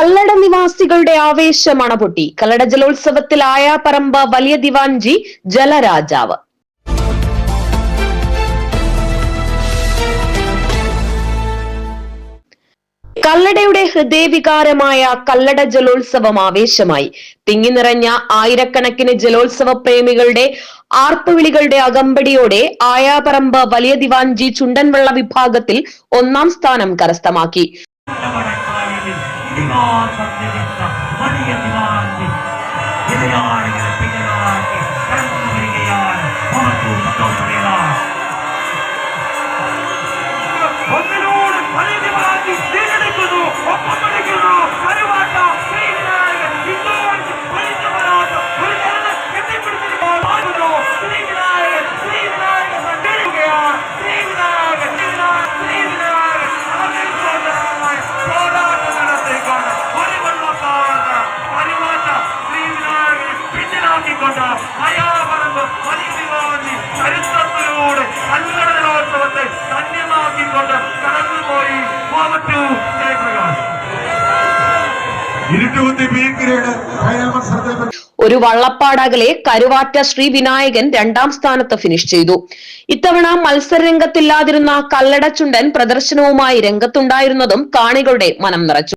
കല്ലട നിവാസികളുടെ ആവേശം അണപൊട്ടി കല്ലട ജലോത്സവത്തിൽ ആയാപറമ്പ വലിയ ദിവാൻജി ജലരാജാവ്. കല്ലടയുടെ ഹൃദയവികാരമായ കല്ലട ജലോത്സവം ആവേശമായി. തിങ്ങി നിറഞ്ഞ ആയിരക്കണക്കിന് ജലോത്സവ പ്രേമികളുടെ ആർപ്പുവിളികളുടെ അകമ്പടിയോടെ ആയാപറമ്പ് വലിയ ദിവാൻജി ചുണ്ടൻവെള്ള വിഭാഗത്തിൽ ഒന്നാം സ്ഥാനം കരസ്ഥമാക്കി. ദിവാൻ സഞ്ചരിച്ച വലിയ ദിവാൻജി ചരിത്രത്തിലൂടെ ധന്യമാക്കിക്കൊണ്ട് കടന്നുപോയി ജയപ്രകാശ്. ഇരുട്ടുകുത്തി ഫൈനൽ മത്സരത്തിൽ ഒരു വള്ളപ്പാടകലെ കരുവാറ്റ ശ്രീ വിനായകൻ രണ്ടാം സ്ഥാനത്ത് ഫിനിഷ് ചെയ്തു. ഇത്തവണ മത്സരരംഗത്തില്ലാതിരുന്ന കല്ലടച്ചുണ്ടൻ പ്രദർശനവുമായി രംഗത്തുണ്ടായിരുന്നതും കാണികളുടെ മനം നിറച്ചു.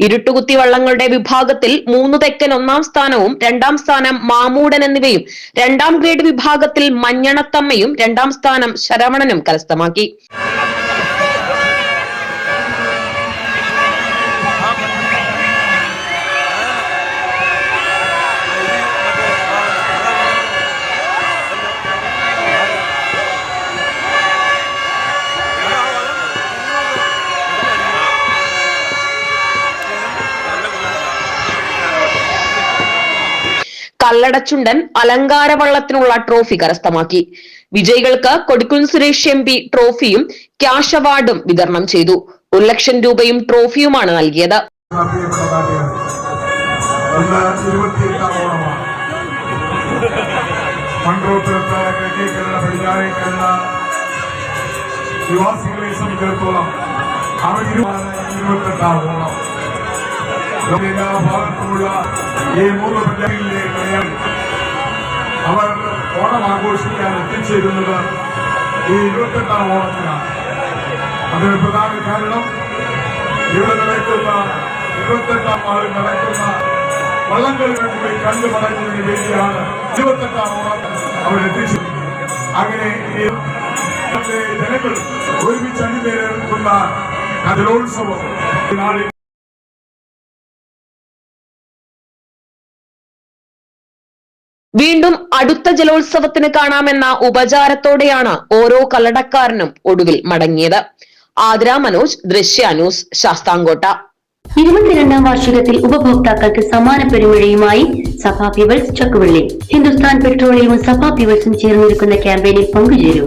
ഇരുട്ടുകുത്തി വള്ളങ്ങളുടെ വിഭാഗത്തിൽ മൂന്ന് തെക്കൻ ഒന്നാം സ്ഥാനവും രണ്ടാം സ്ഥാനം മാമൂടൻ എന്നിവയും രണ്ടാം ഗ്രേഡ് വിഭാഗത്തിൽ മഞ്ഞണത്തമ്മയും രണ്ടാം സ്ഥാനം ശരവണനും കരസ്ഥമാക്കി. കല്ലടച്ചുണ്ടൻ അലങ്കാര വള്ളത്തിനുള്ള ട്രോഫി കരസ്ഥമാക്കി. വിജയികൾക്ക് കൊടിക്കുൻ സുരേഷ് എം പി ട്രോഫിയും ക്യാഷ് അവാർഡും വിതരണം ചെയ്തു. ഒരു ലക്ഷം രൂപയും ട്രോഫിയുമാണ് നൽകിയത്. നിവാസികളെ സംബന്ധിച്ചിടത്തോളം അവർ എല്ലാ ഭാഗത്തുമുള്ള ഈ മൂന്ന് പഞ്ചായത്തിലെ ഓണം ആഘോഷിക്കാൻ എത്തിച്ചേരുന്നത് ഈ ഇരുപത്തെട്ടാം ഓണത്തിനാണ് അതിന് പ്രധാന കാരണം ഇവിടെ നടക്കുന്ന ഇരുപത്തെട്ടാം ആളിൽ നടക്കുന്ന വള്ളംകളികൾ കൂടി കണ്ടു മടങ്ങുന്നതിന് വേണ്ടിയാണ് ഇരുപത്തെട്ടാം ഓണം അവരെത്തിച്ചു അങ്ങനെ ഈ ഇവിടുത്തെ ജനങ്ങൾ ഒരുമിച്ച് അണിനിരക്കുന്ന കലോത്സവം ഈ വീണ്ടും അടുത്ത ജലോത്സവത്തിന് കാണാമെന്ന ഉപചാരത്തോടെയാണ് ഓരോ കല്ലടക്കാരനും ഒടുവിൽ മടങ്ങിയത്. ആതിര മനോജ് ദൃശ്യ ന്യൂസ് ശാസ്താംകോട്ട. ഇരുപത്തിരണ്ടാം വാർഷികത്തിൽ ഉപഭോക്താക്കൾക്ക് സമാന പെരുമഴയുമായി സഭാ പീവൽസ് ചക്കുവള്ളി. ഹിന്ദുസ്ഥാൻ പെട്രോളിയവും സഭാ പീവൽസും ചേർന്നിരിക്കുന്ന ക്യാമ്പയിനിൽ പങ്കുചേരൂ.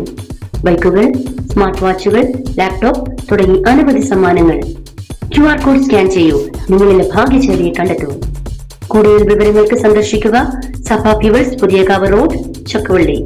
ബൈക്കുകൾ സ്മാർട്ട് വാച്ചുകൾ ലാപ്ടോപ്പ് തുടങ്ങി അനവധി സമ്മാനങ്ങൾ. ക്യു ആർ കോഡ് സ്കാൻ ചെയ്യൂ. നിങ്ങളിലെ ഭാഗ്യശാലിയെ കണ്ടെത്തൂ. കൂടുതൽ വിവരങ്ങൾക്ക് സന്ദർശിക്കുക സഭാ പീവൽസ് പുതിയകാവ് റോഡ് ചക്കുവള്ളി